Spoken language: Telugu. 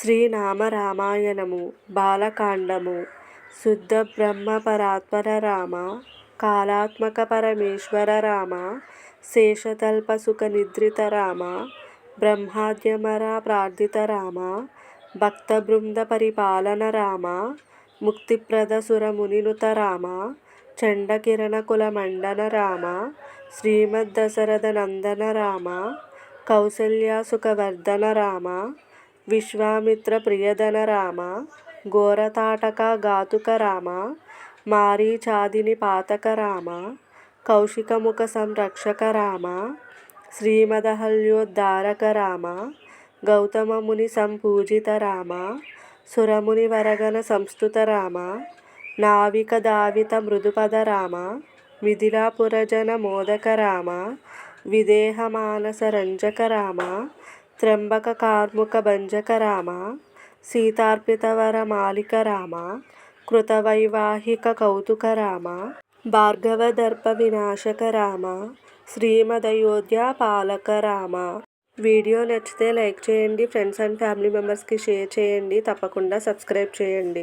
శ్రీనామ రామాయణము బాలకాండము శుద్ధ బ్రహ్మ పరాత్పర రామ కాలాత్మక పరమేశ్వర రామ శేషతల్ప సుఖ నిద్రిత రామ బ్రహ్మాద్యమర ప్రార్థిత రామ భక్త బృంద పరిపాలన రామ ముక్తిప్రద సురమునినుత రామ చండకిరణ కుల మండన రామ శ్రీమద్ దశరథ నందన రామ కౌసల్య సుఖవర్ధన రామ విశ్వామిత్ర ప్రియధన రామ ఘోరతాటక ఘాతుక రామ మారీచాదిని పాతక రామ కౌశికముఖ సంరక్షక రామ శ్రీమదహల్యోద్ధారక రామ గౌతమముని సంపూజిత రామ సురముని వరగన సంస్థుత రామ నావిక దావిత మృదుపద రామ మిథిలాపురజన మోదక రామ విదేహ మానస రంజక రామ త్ర్యంబక కార్ముక భంజక రామ సీతార్పితవర మాలిక రామ కృతవైవాహిక కౌతుక రామ భార్గవ దర్ప వినాశక రామ శ్రీమదయోధ్య పాలక రామ. వీడియో నచ్చితే లైక్ చేయండి ఫ్రెండ్స్ అండ్ ఫ్యామిలీ మెంబర్స్కి షేర్ చేయండి తప్పకుండా సబ్స్క్రైబ్ చేయండి.